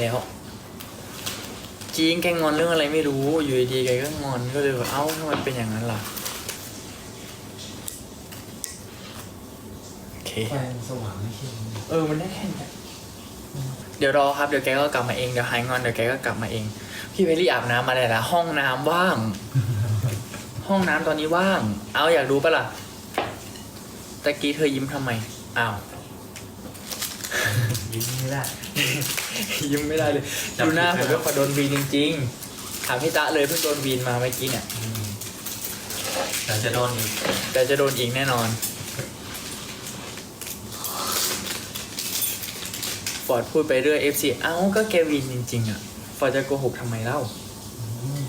แล้ว จริงแกงอนเรื่องอะไรไม่รู้ อยู่ดีๆแกก็งอนก็เลยแบบเอ้าทำไมเป็นอย่างนั้นล่ะ โอเคไฟสว่างไม่ใช่เออ มันได้แค่นี้เดี๋ยวรอครับ เดี๋ยวแกก็กลับมาเอง เดี๋ยวหายงอน เดี๋ยวแกก็กลับมาเอง พี่เพลลี่อาบน้ำมาได้แล้วห้องน้ำว่าง ห้องน้ำตอนนี้ว่าง เอาอยากรู้ปะล่ะ ตะกี้เธอยิ้มทำไม อ้าว ยิ้มไม่ได้ ยิ้มไม่ได้เลยจับดูหน้าผิผดมไหมก็ขอโดนวีนจริงๆ ถามพี่ตะเลยเพิ่งโดนวีนมาเมื่อกี้เนี่ย อืมแต่จะโดนอีกแต่จะโดนอีกแน่นอนฟอร์ดพูดไปเรื่อย FC เอ้าก็แกวีนจริงๆอะฟอร์ดจะโกหกทำไมเล่าอืม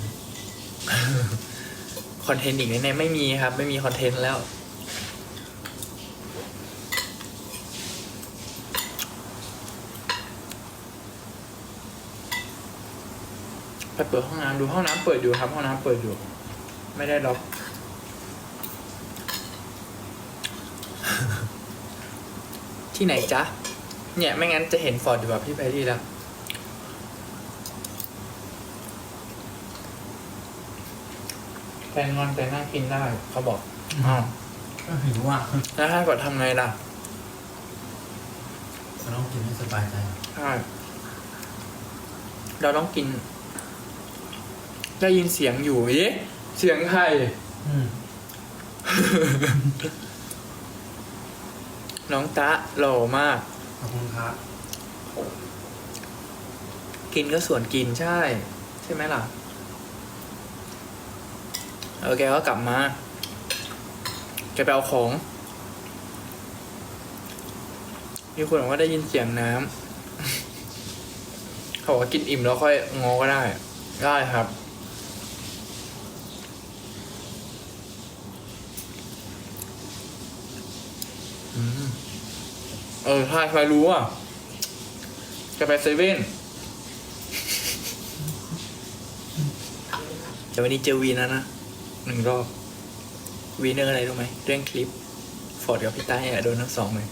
คอนเทนต์อีกแน่ๆไม่มีครับ ไม่มีคอนเทนต์แล้ว ไปเปิดห้องน้ำดูห้องน้ำเปิดอยู่ครับห้องน้ำเปิดอยู่ ไม่ได้ล็อก ที่ไหนจ๊ะ เนี่ยไม่งั้นจะเห็นฟอร์ดอยู่แบบพี่แพรรี่แล้วแฟนงอนแต่นั่งกินได้เขาบอกอ้าวก็ถือว่าแล้วให้ฟอร์ดทำไงล่ะเราต้องกินให้สบายใจใช่เราต้องกิน ได้ยินเสียงอยู่เอ๊ะเสียงใคร อืมน้องตะหล่อมาก ขอบคุณครับกินก็ส่วนกินใช่ ใช่ไหมล่ะเออแกก็กลับมาแกไปเอาของมีคนบอกว่าได้ยินเสียงน้ำเขาบอกว่ากินอิ่มแล้วค่อยงอก็ได้ ได้ครับ เออใช่ใครรู้อะแกไปเซเว่นแต่วันนี้เจอวีนแล้วนะหนึ่งรอบ วีนเรื่องอะไรรู้ไหมเรื่องคลิป ฟอร์ดกับพี่ต้าเนี่ยโดนทั้งสองเลย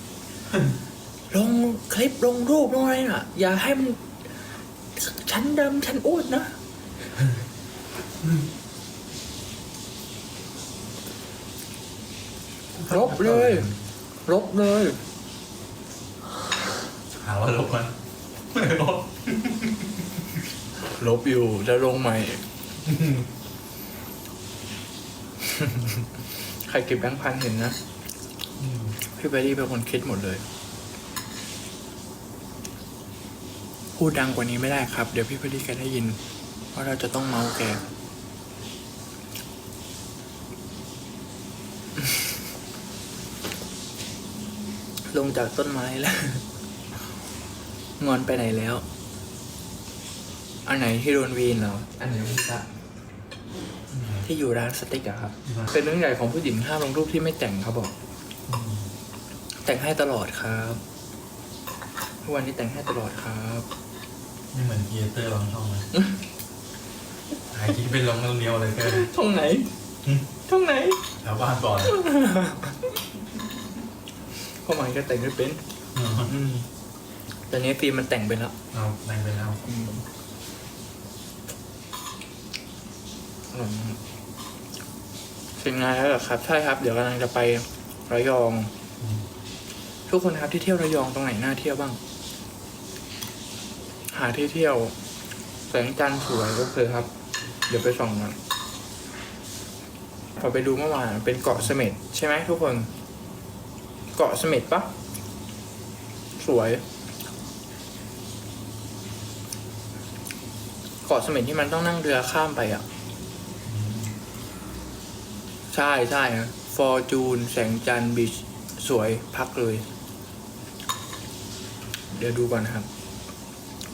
ลงคลิปลงรูปลงอะไรน่ะ อย่าให้มันชั้นดำชั้นอ้วนนะลบเลยลบเลยหาว่าลบมันไม่ลบลบอยู่จะลงใหม่ ใครเก็บแบงค์พันเห็นนะอืมพี่เบอร์รี่เป็นคนคิดหมดเลย พูดดังกว่านี้ไม่ได้ครับ เดี๋ยวพี่เบอร์รี่แกได้ยิน เพราะเราจะต้องเมาส์แกลงจากต้นไม้แล้ว งอนไปไหนแล้ว อันไหนที่โดนวีนเหรอ อันไหนพี่ตะที่อยู่ร้านสเต็กอะครับ เป็นเรื่องใหญ่ของผู้หญิงห้ามลงรูปที่ไม่แต่งเขาบอกอืมแต่งให้ตลอดครับทุกวันนี้แต่งให้ตลอดครับนี่เหมือนเกียร์เตอร์บางช่องเลยหายคิดเป็นลงเลี้ยวเลยเกินช่องไหนอืมช่องไหนแถวบ้านก่อนพ่อหมายก็แต่งไม่เป็นอืมอืม ตอนนี้ฟิล์มมันแต่งเป็นแล้วเอาแรงไปแล้วอืมอร่อยมากเป็นไงแล้วเหรอครับ ใช่ครับ เดี๋ยวกำลังจะไประยอง อืมทุกคนครับที่เที่ยวระยองตรงไหนน่าเที่ยวบ้าง หาที่เที่ยว แสงจันทร์สวยโอเคครับ เดี๋ยวไปส่องกันพอไปดูเมื่อวานเป็นเกาะเสม็ดใช่ไหมทุกคน เกาะเสม็ดปะสวย เกาะเสม็ดที่มันต้องนั่งเรือข้ามไปอะ ใช่ใช่นะฟอร์จูนแสงจันทร์บีชสวยพักเลย เดี๋ยวดูก่อนนะครับ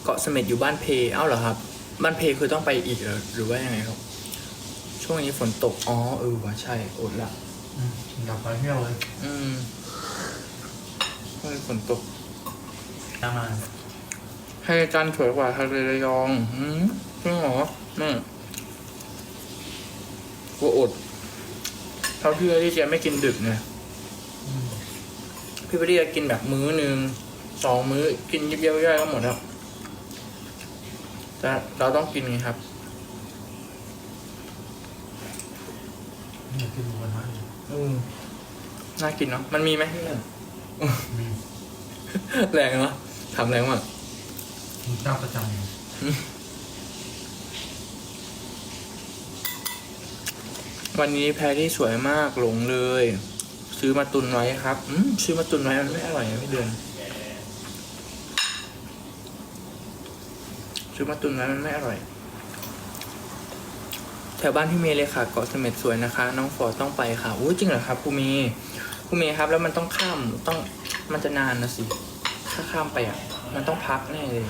เกาะเสม็ดอยู่บ้านเพเอ้าเหรอครับ บ้านเพคือต้องไปอีกเหรอหรือว่ายังไงครับ ช่วงนี้ฝนตก อ๋อเออว่ะใช่อดละอืมกลับมาเที่ยวเลย อืมช่วงนี้ฝนตกตามมา ให้จันทร์สวยกว่าทะเลระยองอืมจริงเหรอนี่กูอดเท่าที่ที่จะไม่กินดึกไงอืมพี่พอดีจะกินแบบมื้อหนึ่งสองมื้อกินยิบเย่อยๆก็หมดแล้วแต่เราต้องกินไงครับนี่คือหมูกระทะอยู่อืมน่ากินเนาะมันมีไหมที่นั่นมีแรงเนาะทำแรงมาก มีเจ้าประจำอยู่วันนี้แพรที่สวยมากหลงเลย ซื้อมาตุนไว้ครับอืมซื้อมาตุนไว้มันไม่อร่อยนะพี่เดือนซื้อมาตุนไว้มันไม่อร่อย แถวบ้านพี่เมย์เลยค่ะเกาะเสม็ดสวยนะคะ น้องฟอร์ดต้องไปค่ะอู้จริงเหรอครับครูเมย์ครูเมย์ครับ แล้วมันต้องข้ามต้องมันจะนานนะสิ ถ้าข้ามไปอะ มันต้องพักแน่เลย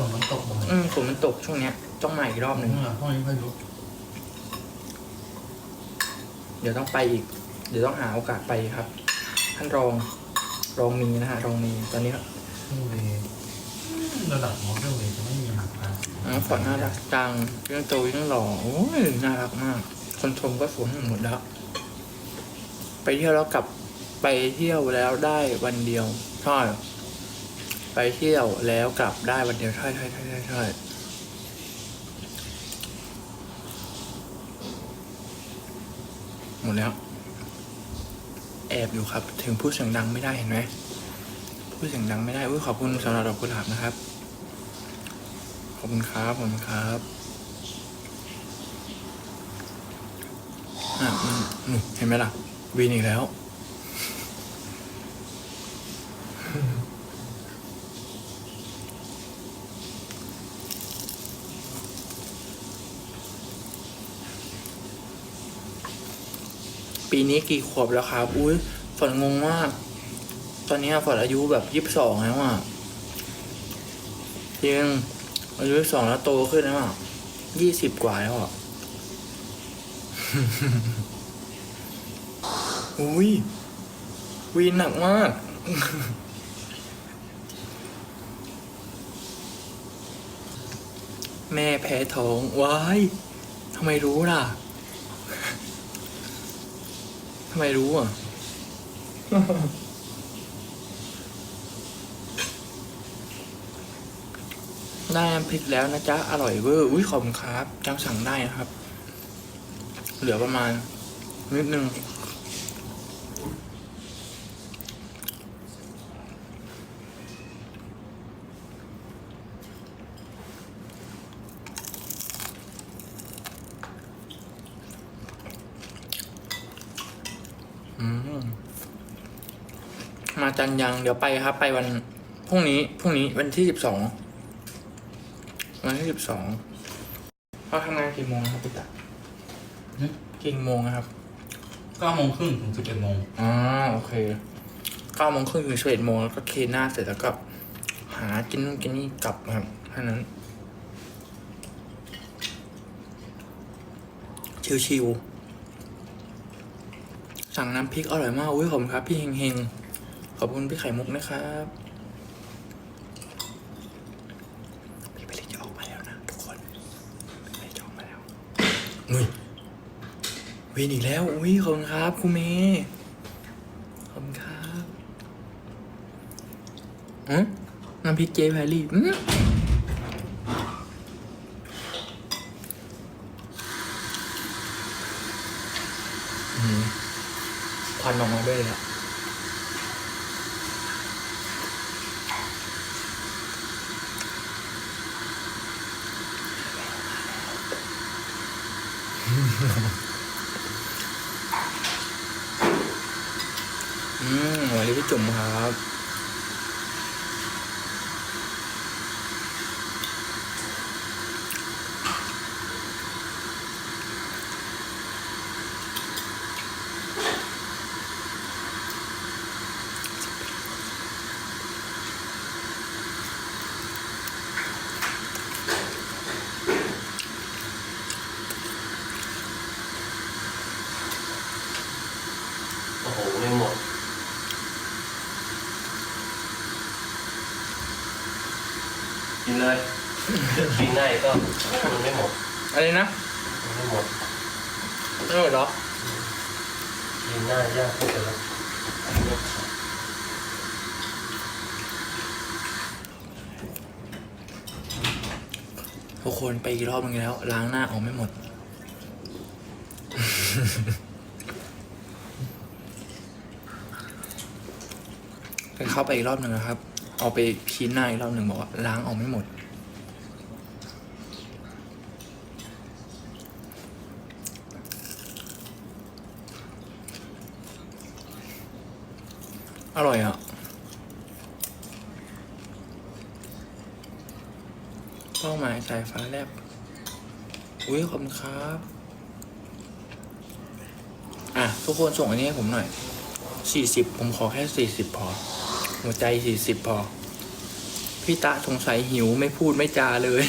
ฝนมันตกบ่อยอืมฝนมันตกช่วงเนี้ยต้องมาอีกรอบหนึ่งเมื่อพวกนี้ค่อยรู้เดี๋ยวต้องไปอีก เดี๋ยวต้องหาโอกาสไปครับ ท่านรอง รองมีนะฮะ รองมี ตอนนี้เครื่องเวย์ระดับของเครื่องเวย์จะไม่มีหักนะน้องฟอร์ดน่ารักจังเรื่องโตเรื่องหล่อ โอ้ย น่ารักมาก คนชมก็สวยหมดแล้ว ไปเที่ยวแล้วกลับ ไปเที่ยวแล้วได้วันเดียวใช่ ไปเที่ยวแล้วกลับได้วันเดียวใช่ใช่ใช่ใช่ใช่หมดแล้ว แอบอยู่ครับ ถึงพูดเสียงดังไม่ได้เห็นไหมพูดเสียงดังไม่ได้อุ้ยขอบคุณสำหรับดอกกุหลาบนะครับ ขอบคุณครับขอบคุณครับอะอืมอืมเห็นไหมล่ะ วีนอีกแล้ว นี้กี่ขวบแล้วครับ อุ้ยฝนงงมาก ตอนนี้ฝนอายุแบบยี่สิบสองแล้วอะจริงอายุยี่สองแล้วโตขึ้นแล้วอะยี่สิบกว่าแล้วอะอุ้ยวีนหนักมาก แม่แพ้ท้องว้ายทำไมรู้ล่ะ ทำไมรู้อะ ได้น้ำพริกแล้วนะจ๊ะ อร่อยเวอร์ อุ้ยขอบคุณครับจังสั่งได้นะครับ เหลือประมาณนิดนึง อืม มาจันยัง เดี๋ยวไปครับ ไปวันพรุ่งนี้พรุ่งนี้วันที่สิบสองวันที่สิบสองเราทำงานกี่โมงนะครับพี่ตากี่โมงนะครับเก้าโมงครึ่งถึงสิบเอ็ดโมงอ่าโอเคเก้าโมงครึ่งถึงสิบเอ็ดโมงแล้วก็เคลีนหน้าเสร็จแล้วก็ หากินนู่นกินนี่กลับครับแค่นั้นชิวๆสั่งน้ำพริกอร่อยมากอุ้ยขอบคุณครับ พี่เฮงเฮงๆ ขอบคุณพี่ไข่มุกนะครับพี่ไปเล็กจะออกมาแล้วนะทุกคนพี่ไปเล็กจะออกมาแล้วนุ้ยวินอีกแล้ว อุ้ยขอบคุณครับครูเมย์ขอบคุณครับอืมน้ำพริกเจแพรรี่อืมอืมควันออกมาด้วยเลยอะ อืมวันนี้พี่จุ๋มครับ โอ้โห ไม่หมด กินเลย กินได้ก็มันไม่หมด อะไรนะมันไม่หมดไม่หมดเหรอกินหน้ายากที่จะรับทุกคนไปอีกรอบนึงแล้ว ล้างหน้าออกไม่หมด ไปเข้าไปอีกรอบหนึ่งนะครับ เอาไปคีนหน้าอีกรอบหนึ่งบอกว่าล้างออกไม่หมด อร่อยอะเป้าหมายสายฟ้าแลบอุ้ยขอบคุณครับ อะ ทุกคนส่งอันนี้ให้ผมหน่อยสี่สิบผมขอแค่สี่สิบพอ หัวใจสี่สิบพอ พี่ตาสงสัยหิวไม่พูดไม่จาเลย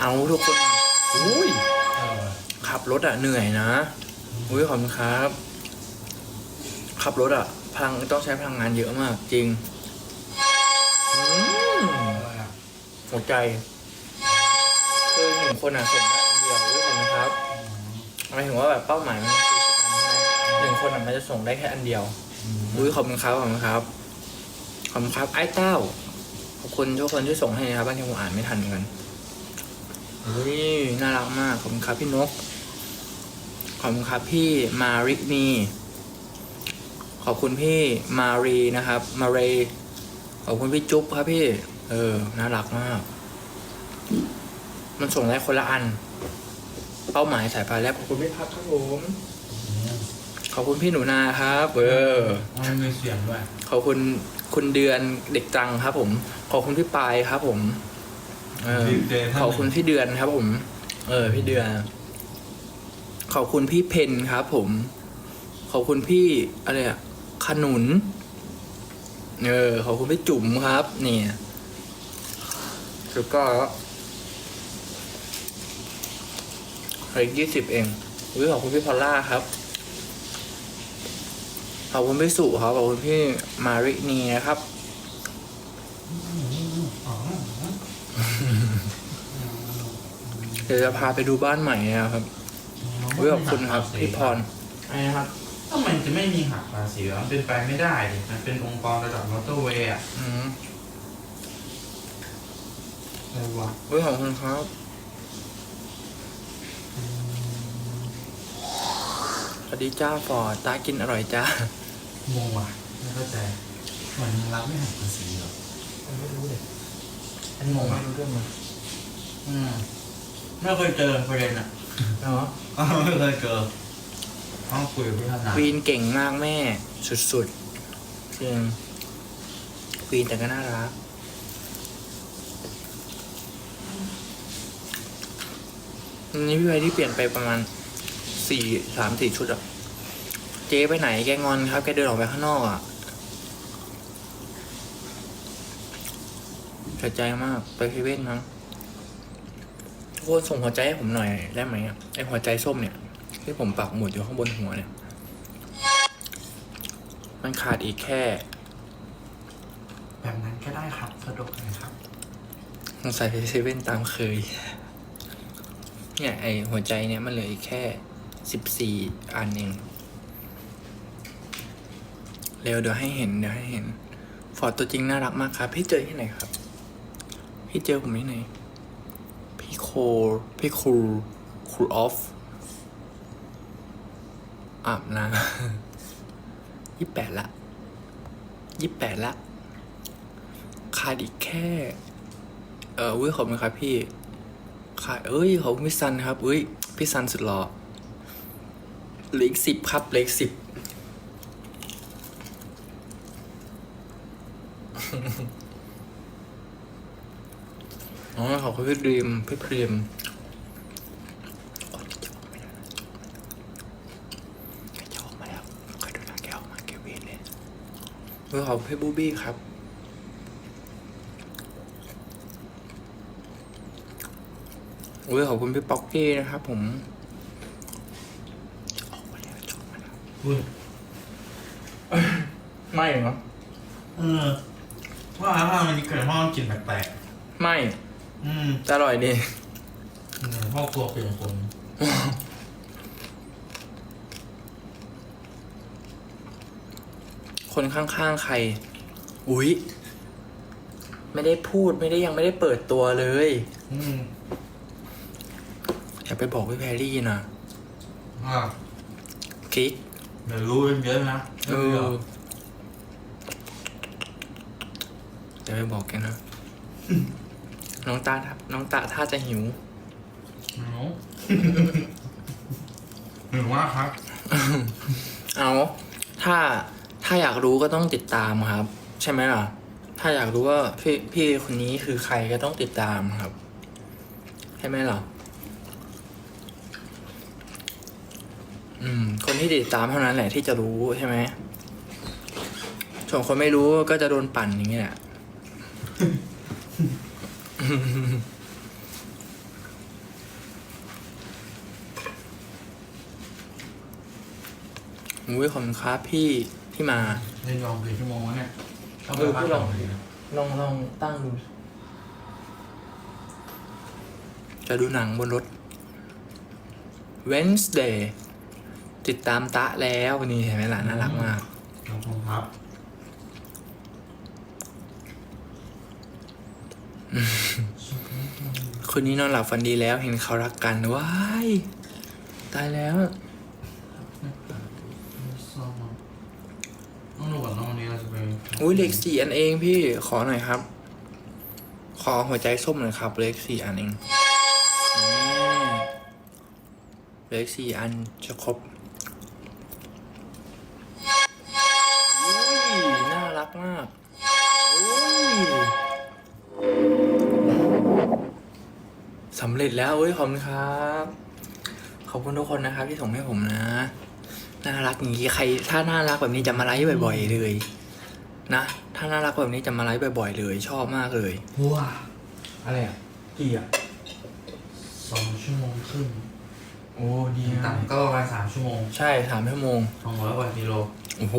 เอาทุกคนอุ้ยเออขับรถอะเหนื่อยนะ อุ้ยขอบคุณครับ ขับรถอะพลังต้องใช้พลังงานเยอะมากจริงอืมอะไรอะหัวใจคือหนึ่งคนอะส่งได้อันเดียวด้วยผมนะครับหมายถึงว่าแบบเป้าหมายมันสี่สิบอันใช่ไหมหนึ่งคนอะมันจะส่งได้แค่อันเดียวอุ้ยขอบคุณครับขอบคุณครับขอบคุณครับไอ้เต้าขอบคุณทุกคนที่ส่งให้นะครับบางทีผมอ่านไม่ทันเหมือนกันอุ้ยน่ารักมากขอบคุณครับพี่นกขอบคุณครับพี่มารินี ขอบคุณพี่มารีนะครับ มาเรขอบคุณพี่จุ๊บครับพี่ เออ น่ารักมาก มันส่งได้คนละอัน เป้าหมายสายพานแลบขอบคุณพี่พักครับผม ขอบคุณพี่หนูนาครับเออมันมีเสียงด้วยขอบคุณคุณเดือนเด็กจังครับ ผม ขอบคุณพี่ปายครับผม เออพี่เจท่านขอบคุณพี่เดือนครับ ผม เออ พี่เดือน ขอบคุณพี่เพนครับ ผม ขอบคุณพี่อะไรอะ ขนุน เออขอบคุณพี่จุ๋มครับ เนี่ยแล้วก็เหลืออีกยี่สิบเองอุ้ยขอบคุณพี่พอลล่าครับ ขอบคุณพี่สุครับ ขอบคุณพี่มารินีนะครับเดี๋ยวจะพาไปดูบ้านใหม่นะครับอุ้ยขอบคุณครับพี่พรอะไรนะครับ ทำไมจะไม่มีหักภาษีวะมันเป็นไปไม่ได้ดิมันเป็นองค์กรระดับมอเตอร์เวย์อะอืมอะไรวะอุ้ยขอบคุณครับ สวัสดีจ้าฟอร์ดตากินอร่อยจ้างงว่ะไม่เข้าใจเหมือนรับไม่หักภาษีเหรอไม่รู้เลยอันงงไม่อะรู้เรื่องเลยอืมไม่เคยเจอประเด็นอะเนาะ ไม่เคยเจอ้องคุยกับพี่ธนาควีนเก่งมากแม่ สุดๆจริงควีนแต่ก็น่ารักวันนี้พี่ไวที่เปลี่ยนไปประมาณสี่สามสี่ชุดอะเจ๊ไปไหนแกงอนครับ แกเดินออกไปข้างนอกอะเสียใจมาก ไปเซเว่นมั้งทุกคนส่งหัวใจให้ผมหน่อยได้ไหมอะไอหัวใจส้มเนี่ย ที่ผมปักหมุดอยู่ข้างบนหัวเนี่ย มันขาดอีกแค่ แบบนั้นก็ได้ครับสะดวกเลยครับสงสัยไปเซเว่นตามเคย เนี่ยไอหัวใจเนี่ยมันเหลืออีกแค่สิบสี่อันเองเร็วเดี๋ยวให้เห็นเดี๋ยวให้เห็น ฟอร์ดตัวจริงน่ารักมากครับ พี่เจอที่ไหนครับ พี่เจอผมที่ไหน พี่โค พี่ครูครูออฟ อาบน้ำยี่แปดละยี่แปดละขาดอีกแค่ เอออุ้ยขอบคุณครับพี่ขาดเอ้ยขอบคุณพี่ซันครับอุ้ยพี่ซันสุดหล่อเหล็กสิบครับเหล็กสิบอ๋อขอบคุณพี่ดรีมพี่พรีมโอ๊ยจะออกไม่ได้จะออกมาแล้วใครดูหน้าแกออกมาแกเวนเลย เออขอบคุณพี่บูบี้ครับอุ้ยขอบคุณพี่ป๊อกกี้นะครับผมจะออกมาแล้วจะออกมาแล้วอุ้ยไม่เหรอเออว่าถ้ามันเกิดห้องกลิ่นแปลกไม่ ๆอืมจะอร่อยดีอืมพ่อครัวเป็นคน คนข้างๆใคร อุ้ยไม่ได้พูดไม่ได้ยังไม่ได้เปิดตัวเลยอืมอย่าไปบอกพี่แพรรี่นะอ่ากิ๊กเดี๋ยวรู้เป็นเยอะนะเอออย่าไปบอกแกนะ น้องตาน้องตาถ้าจะหิวหนูหนูว่าครับ เอา ถ้า ถ้าอยากรู้ก็ต้องติดตามครับ ใช่ไหมล่ะ ถ้าอยากรู้ว่าพี่พี่คนนี้คือใครก็ต้องติดตามครับ ใช่ไหมล่ะ อืม คนที่ติดตามเท่านั้นแหละที่จะรู้ใช่ไหมส่วนคนไม่รู้ก็จะโดนปั่นอย่างนี้แหละอุ้ยขอบคุณครับพี่ ที่มาเล่นยองกี่ชั่วโมงวะเนี่ยเออพี่ลองลองลองตั้งดู จะดูหนังบนรถ Wednesday ติดตามตะแล้ววันนี้เห็นไหมล่ะน่ารักมากขอบคุณครับคืนนี้นอนหลับฝันดีแล้วเห็นเขารักกันว้าย ตายแล้ว อุ้ยเลขสี่อันเองพี่ขอหน่อยครับ ขอหัวใจส้มหน่อยครับเลขสี่อันเองเลขสี่อันจะครบน่ารักมากสำเร็จแล้วเว้ยขอบคุณครับขอบคุณทุกคนนะครับที่ส่งให้ผมนะ น่ารักอย่างนี้ใครถ้าน่ารักแบบนี้จะมาไลฟ์บ่อย ๆ เลย นะ ถ้าน่ารักแบบนี้จะมาไลฟ์บ่อยๆ เลยชอบมากเลย ว้าอะไรอะกี่อะสองชั่วโมงครึ่งโอ้ดีต่ำก็ประมาณสามชั่วโมงใช่สามชั่วโมงสองร้อยกว่ากิโลโอ้โห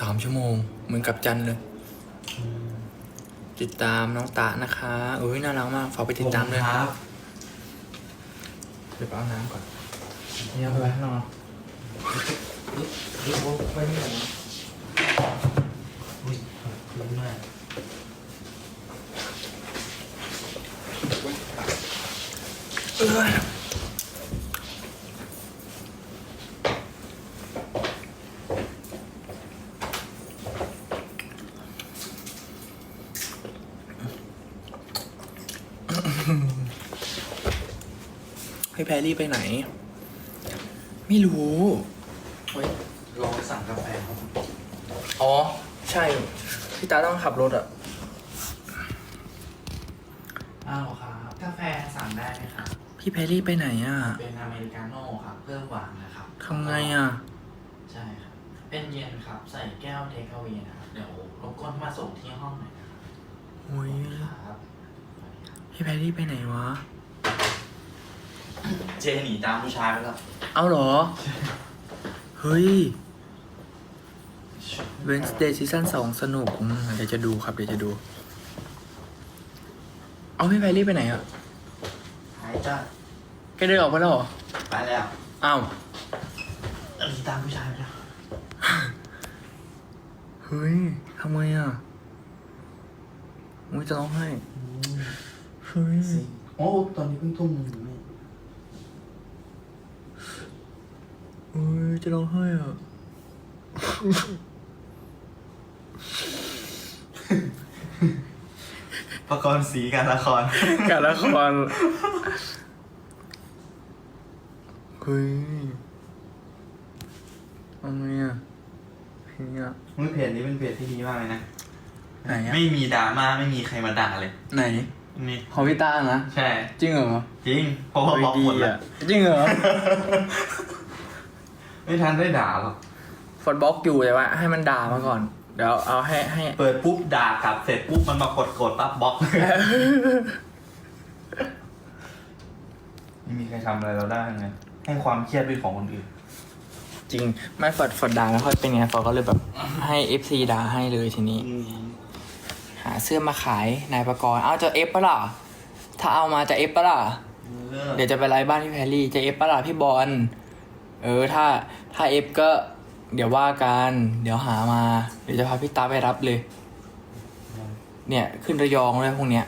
สามชั่วโมง เหมือนกับจันทร์เลยติดตามน้องตานะคะโอ้ยน่ารักมากฝากไปติดตามด้วยครับเดี๋ยวไปเอาน้ำก่อน เนี่ยไปไว้ข้างนอกไปนี่ก่อนนะ อุ้ยขอบคุณมาก เออ ให้แพรรี่ไปไหน ไม่รู้ เฮ้ยลองสั่งกาแฟครับ อ๋อ ใช่ พี่ตาต้องขับรถอะอ้าวครับ กาแฟสั่งได้ไหมครับ พี่แพรรี่ไปไหนอะเป็นอเมริกาโน่ครับ เพิ่มหวานนะครับทำไงอะใช่ครับ เป็นเย็นครับ ใส่แก้วเทคเอา a y นะครับ เดี๋ยวรบกวนมาส่งที่ห้องหน่อยนะครับโอ้ยครับ พี่แพรรี่ไปไหนวะ เจหนีตามผู้ชายไปแล้ว เอาเหรอ เฮ้ย Wednesday ซีซั่นสองสนุกอืมเดี๋ยวจะดูครับ เดี๋ยวจะดู เอาพี่แพรรี่ไปไหนอะหายจ้าแกเดินออกไปแล้วเหรอ ไปแล้วอ้าวหนีตามผู้ชายไปแล้วเฮ้ยทำไมอะมุ้ยจะร้องไห้เฮ้ยโอ้ตอนนี้เพิ่งทุ่มหนึ่งไม่เฮ้ยจะร้องไห้อะ ประกรณ์สีการละคร การละครเฮ้ยทำไมอะเพลงอะมือเพจนี้เป็นเพจที่ดีมากเลยนะ ไหนอะ ไม่มีดราม่าไม่มีใครมาด่าเลย ไหนนี่ ของพี่ตานะ ใช่ จริงเหรอจริง เพราะว่าบล็อกหมดเฮ้ยแล้วอะจริงเหรอ ไม่ทันได้ด่าหรอก ฟอดบล็อกอยู่แต่ว่าให้มันด่ามาก่อน เดี๋ยวเอาให้ให้ เปิดปุ๊บด่ากลับเสร็จปุ๊บมันมากดกดปั๊บบล็อกไม่มีใครทำอะไรเราได้ไงให้ความเครียดเป็นของคนอื่น จริง ไม่ฟอดฟอดด่าไม่ค่อยเป็นไงฟอดก็เลยแบบให้เอฟซีด่าให้เลยทีนี้ หาเสื้อมาขายนายประกรณ์เอาจะเอฟปะล่ะถ้าเอามาจะเอฟปะล่ะเดี๋ยวจะไปไลฟ์บ้านพี่แพรรี่จะเอฟปะล่ะพี่บอลเออถ้าถ้าเอฟก็ เดี๋ยวว่ากัน เดี๋ยวหามา เดี๋ยวจะพาพี่ตาไปรับเลย เนี่ย ขึ้นระยองเลยพวกเนี้ย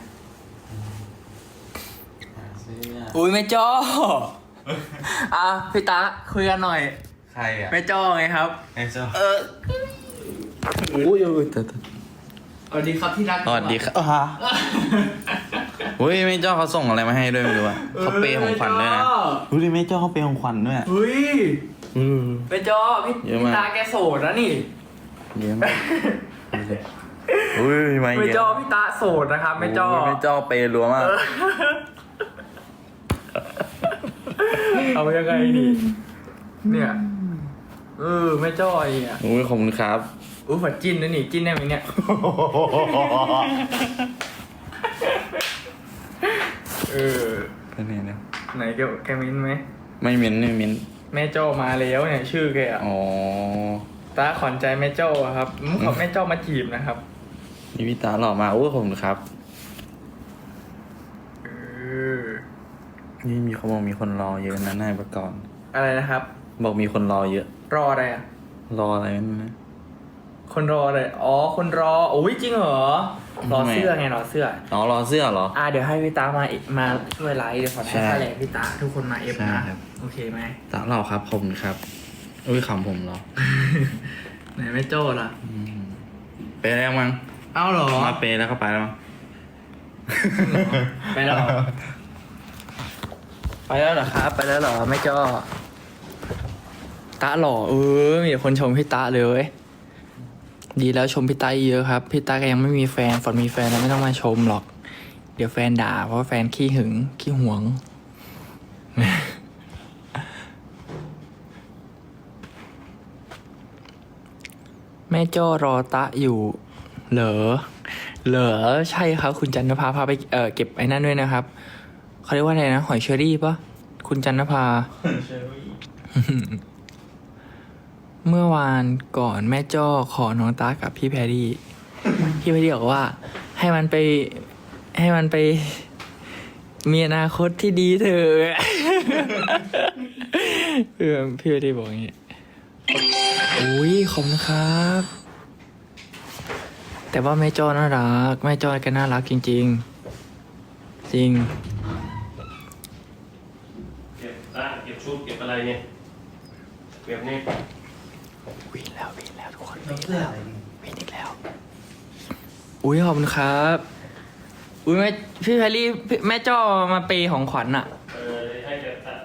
เสื้ออุ้ยแม่จ้อ อะพี่ตาคุยกันหน่อยใครอะแม่จ้อไงครับ ไอ้เจ้าเอออุ้ยอุ้ยแต่สวัสดีครับที่รักสวัสดีครับอ่าเฮ้ยแม่เจ้าเขาส่งอะไรมาให้ด้วยไม่รู้อะเขาเปย์ของขวัญด้วยนะดูดิแม่เจ้าเขาเปย์ของขวัญด้วยอะ เฮ้ย อืมแม่จ้อพี่เยอะมาก พี่ตาแกโสดนะนี่ เยอะมากดูดิอุ้ยไม่แม่เยอะจ้อพี่ตาโสดนะครับแม่จ้อโยแม่เจ้าเปย์รัวมาก เอายังไงดี เนี่ยเออแม่จ้อไอ้เนี่ยอุ้ยขอบคุณครับอุ้ยผัดจิ้นนะนี่จิ้นได้ไหมเนี่ยเออเป็นไงเนี่ยไหนแกแกมิ้นไหมไม่เหม็นไม่เหม็น แม่โจ้มาแล้วเนี่ยชื่อแกอะอ๋อตาขวัญใจแม่โจ้อะครับมึงขอแม่โจ้มาจีบนะครับนี่พี่ตาหล่อมาอุ้ยขอบคุณครับเออนี่มีเขาบอกมีคนรอเยอะนะนายประกรณ์อะไรนะครับ บอกมีคนรอเยอะ รออะไรอะรออะไรนั่นนะคนรอเลยอ๋อ คนรอโอ้ยจริงเหรอ รอทำไมเสื้อไงรอเสื้ออ๋อรอเสื้อเหรออ่าเดี๋ยวให้พี่ตามาอีกมาช่วยไลฟ์เดี๋ยวขอให้ใช่ค่าแรงพี่ตาทุกคนมาเอฟใช่นะครับโอเคไหมตาเราครับผมครับอุ้ยขำผมเหรอไหนแม่โจ้ล่ะอืมเปย์แล้วมั้งเอ้าเหรอมาเปย์แล้วก็ไปแล้วมั้งไปแล้วเหรอไปแล้วเหรอครับ ไปแล้วเหรอแม่โจ้ตาหล่อเออมีแต่คนชมพี่ตาเลย ดีแล้วชมพี่ตาเยอะครับ พี่ตาก็ยังไม่มีแฟนฝนมีแฟนแล้วไม่ต้องมาชมหรอก เดี๋ยวแฟนด่า เพราะว่าแฟนขี้หึง ขี้หวง แม่จ้อรอตะอยู่ เหรอ เหรอ ใช่ครับ คุณจันทภาพาไปเออเก็บไอ้นั่นด้วยนะครับ เขาเรียกว่าอะไรนะ หอยเชอรี่ปะคุณจันทภาเมื่อวานก่อนแม่จ้อขอน้องตากับพี่แพรรี่ พี่แพรรี่บอกว่า ให้มันไป ให้มันไป มีอนาคตที่ดีเถอะเออพี่แพรรี่บอกอย่างงี้อุ้ยขอบคุณครับ แต่ว่าแม่จ้อน่ารักแม่จ้อแกน่ารักจริง ๆ จริง เก็บอะเก็บชุดเก็บอะไรเนี่ยเก็บนี่ วินแล้ววินแล้วทุกคนวินแล้ววินอีกแล้ว อุ้ยขอบคุณครับ อุ้ยแม่พี่แพรรี่พี่แม่จ้อมาเปย์ของขวัญอะเออให้เก็บอะ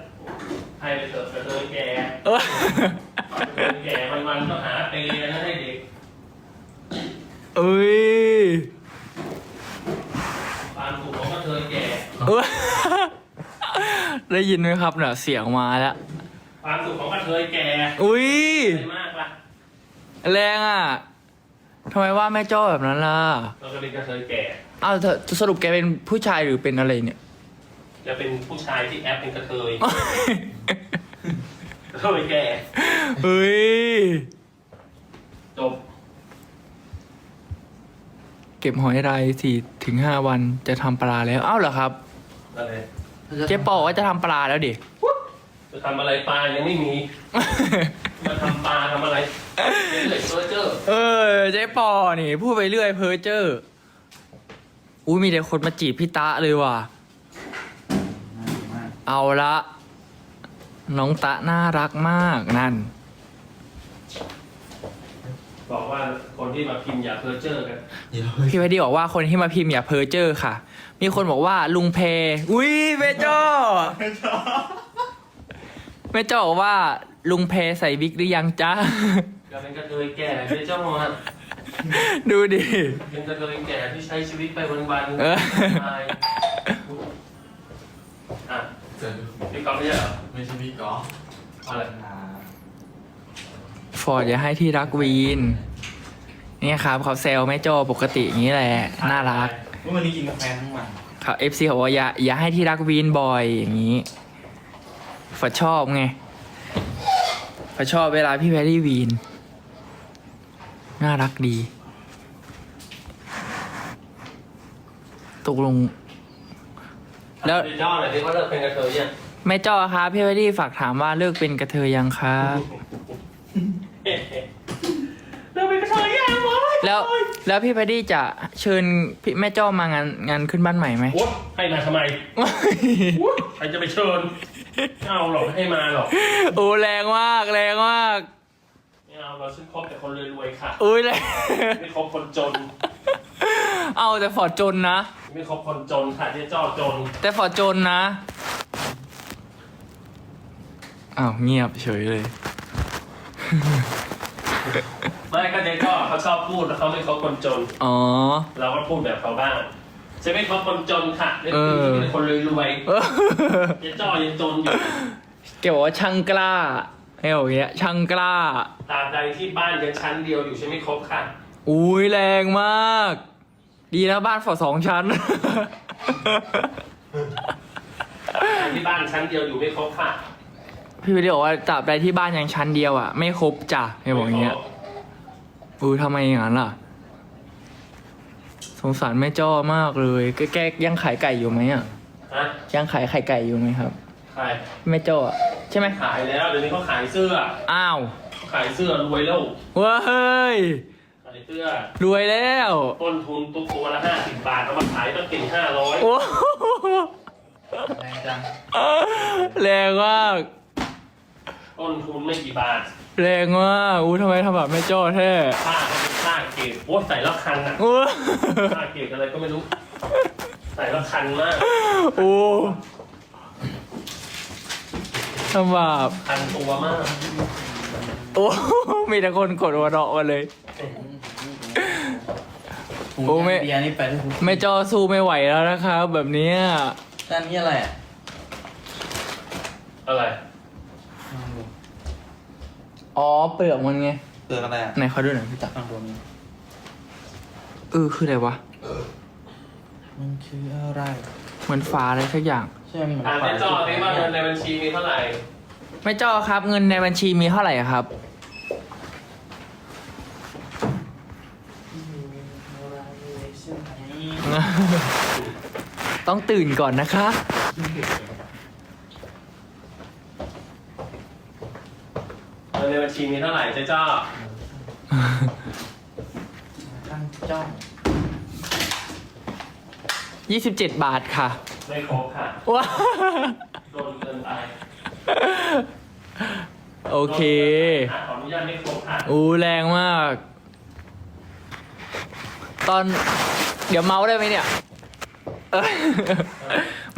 ให้ไปเถอะกระเทยแก่เออกระเทยแก่วันๆต้องหาเปย์นะให้เด็กอุ้ยความถูกของกระเทยแก่เออได้ยินไหมครับเนี่ยเสียงมาแล้ว ความสุขของกระเทยแก่อุ้ยอะไรมากล่ะ แรงอะทำไมว่าแม่จ้อแบบนั้นล่ะเราก็เป็นกระเทยแก่ อ้าวเธอสรุปแกเป็นผู้ชายหรือเป็นอะไรเนี่ย จะเป็นผู้ชายที่แอปเป็นกระเทยกระเทยแก่ เฮ้ย จบ เก็บหอยรายสี่ถึงห้าวันจะทำปลาแล้ว อ้าวเหรอครับ อะไร เจ๊ปอว่าจะทำปลาแล้วดิ จะทำอะไรปลายังไม่มี มาทำปลาทำอะไร เรื่อยๆเซอร์เจอร์เออเจ๊ปอนี่พูดไปเรื่อยเพ้อเจ้ออุ้ยมีแต่คนมาจีบพี่ตะเลยว่ะ เอาละ น้องตะน่ารักมากนั่น บอกว่าคนที่มาพิมพ์อย่าเพ้อเจอร์กันพี่พอดีบอกว่าคนที่มาพิมพ์อย่าเพ้อเจ้อค่ะ มีคนบอกว่าลุงเพ อุ้ยเมจ้อเมจ้อบอกว่าลุงเพใส่วิกหรือยังจ๊ะก็เป็นกระเทยแก่เป็นเจ้าหมอนดูดิ เป็นกระเทยแก่ที่ใช้ชีวิตไปวันๆเออไปอะพี่ก๊อฟไม่ใช่เหรอไม่ใช่พี่ก๊อฟอะไรฟอร์ดอย่าให้ที่รักวีน เนี่ยครับเขาแซวแม่โจปกติอย่างนี้แหละ น่ารักเมื่อวันนี้กินกาแฟทั้งวันครับเอฟซีเขาบอกว่าอย่าอย่าให้ที่รักวีนบ่อยอย่างนี้ฟอร์ดชอบไงฟอร์ดชอบเวลาพี่แพรรี่วีน น่ารักดี ตกลง แล้วพี่จ้อหน่อยที่ว่าเลิกเป็นกระเทยยังแม่จ้อครับพี่แพรรี่ฝากถามว่าเลิกเป็นกระเทยยังครับ เลิกเป็นกระเทยยังวะแล้วแล้วพี่แพดดี้จะเชิญพี่แม่จ้อมางานงานขึ้นบ้านใหม่ไหม โอ๊ยให้มาทำไมโอ๊ยใครจะไปเชิญไม่เอาหรอกไม่ให้มาหรอก โอ้แรงมากแรงมากไม่ เอาเราฉันคบแต่คนรวยๆค่ะ อุ้ยแรงไม่คบคนจน เอาแต่ฟอร์ดจนนะ ไม่คบคนจนค่ะเจ๊จ้อจน แต่ฟอร์ดจนนะ อ้าวเงียบเฉยเลย ไม่ก็เจ๊จ้อเขาชอบพูดแล้วเขาไม่คบคนจน อ๋อ เราก็พูดแบบเขาบ้างจะไม่คบคนจนค่ะไม่เออเป็นคนรวยเออๆเจ๊จ้อยังจนอยู่แกบอกว่าช่างกล้า ให้บอกอย่างเงี้ยช่างกล้า ตราบใดที่บ้านยังชั้นเดียวอยู่ใช่ไหมครบค่ะ อุ้ยแรงมาก ดีนะบ้านฝอสองชั้น ที่บ้านชั้นเดียวอยู่ไม่ครบค่ะพี่วิดีบอกว่าตราบใดที่บ้านยังชั้นเดียวอะ ไม่ครบจ้ะให้บอกอย่างเงี้ยอุ้ยทำไมอย่างนั้นล่ะ สงสารแม่จ้อมากเลยแกแกยังขายไก่อยู่ไหมอะ ฮะยังขายไข่ไก่อยู่ไหมครับ ขายแม่จ้ออะใช่ไหมขายแล้วเดี๋ยวนี้เขาขายเสื้ออ้าวเขาขายเสื้อรวยแล้วเว้ยขายเสื้อรวยแล้วต้นทุนตัวตัวละห้าสิบบาทเอามาขายต้องกินห้าร้อยโอ้แรงจังแรงมากต้นทุนไม่กี่บาทแรงมากอู้ทำไมทำแบบแม่จ้อแท้ผ้าก็เป็นผ้าเกรดโอ้ใส่แล้วคันอะอู้ผ้าเกรดอะไรก็ไม่รู้ ใส่แล้วคันมากโอ้ ทำแบบคันตัวมากโอ้มีแต่คนกดหัวเราะมาเลย โอ้ไม่ เบียร์นี่ไปที่คุณแม่จ้อสู้ไม่ไหวแล้วนะครับ แบบเนี้ยด้านนี้อะไรอะอะไรอ๋อเปลือกมันไงเกิดอะไรอะไหนเขาดูหน่อยพี่ตักข้างบนนี้เออคืออะไรวะมันคืออะไร เหมือนฟ้าอะไรสักอย่างใช่ไหมเหมือนอ่านฝาในจอนี้ว่าเงินในบัญชีมีเท่าไหร่แม่จ้อครับ เงินในบัญชีมีเท่าไหร่ครับ ต้องตื่นก่อนนะคะ เงินในบัญชีมีเท่าไหร่เจ๊จ้าตั้งจ้อง 27 บาทค่ะ ไม่ครบค่ะว้าโดนเกินไปโอเคอะขออนุญาตไม่ครบค่ะอู้แรงมาก ตอน เดี๋ยวเมาส์ได้ไหมเนี่ยเออ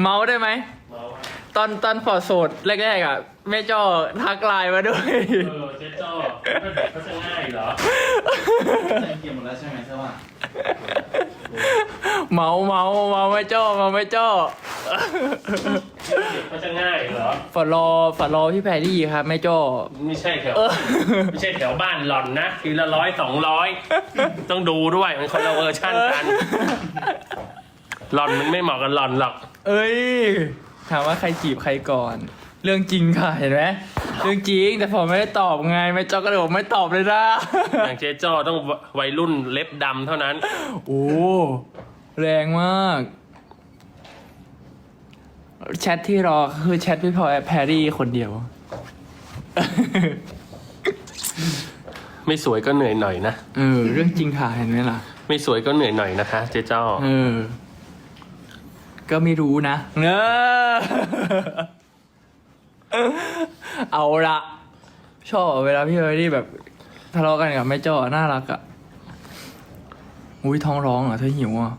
เมาส์ได้ไหม เมาส์อะตอนตอนฟอร์ดโสดแรกๆอะแม่จ้อทักไลน์มาด้วย เออเจ๊จ้าถ้าเด็กเขาจะง่ายเหรอใช่เกียร์หมดแล้วใช่ไหมใช่ป่ะ เมาเมาเมาไม่จ้อเมาไม่จ้อเด็กเขาจะง่ายเหรอฝอดรอฝอดรอพี่แพรรี่ครับแม่จ้อไม่ใช่แถวเออไม่ใช่แถวบ้านหล่อนนะทีละร้อยสองร้อยต้องดูด้วยมันคนละเวอร์ชั่นกัน หล่อนมันไม่เหมาะกับหล่อนหรอก เอ้ย ถามว่าใครจีบใครก่อน เรื่องจริงค่ะเห็นไหมเรื่องจริงแต่ผมไม่ได้ตอบไงแม่จ้อก็เลยบอกไม่ตอบเลยนะ อย่างเจ๊จ้อต้องวัยรุ่นเล็บดำเท่านั้น โอ้แรงมากแชทที่รอคือแชทพี่พลอยแพรรี่คนเดียว ไม่สวยก็เหนื่อยหน่อยนะ เออ เรื่องจริงค่ะเห็นไหมล่ะ ไม่สวยก็เหนื่อยหน่อยนะคะ เจ๊จ้อเออ ก็ไม่รู้นะเนอะ เอาละชอบอะเวลาพี่เฮอร์รี่แบบทะเลาะกันกับแม่จ้อน่ารักอะอุ้ยท้องร้องเหรอะเธอหิวอะ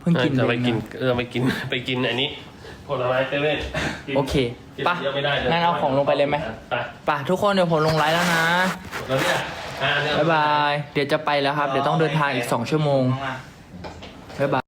เพิ่งกินจะไปเองกินนะเออไปกินไปกินอันนี้ผลไม้เซเว่นกินโอเคกินปะเยอะไม่ได้ดี๋ยวงั้นเอาของลงไปเลยไหมไปป่ะทุกคนเดี๋ยวผมลงไลฟ์แล้วนะแล้วเนี่ยอะเนี่ยบ๊ายบาย เดี๋ยวจะไปแล้วครับ เดี๋ยวต้องเดินทางอีกสองชั่วโมงข้างล่างบ๊ายบาย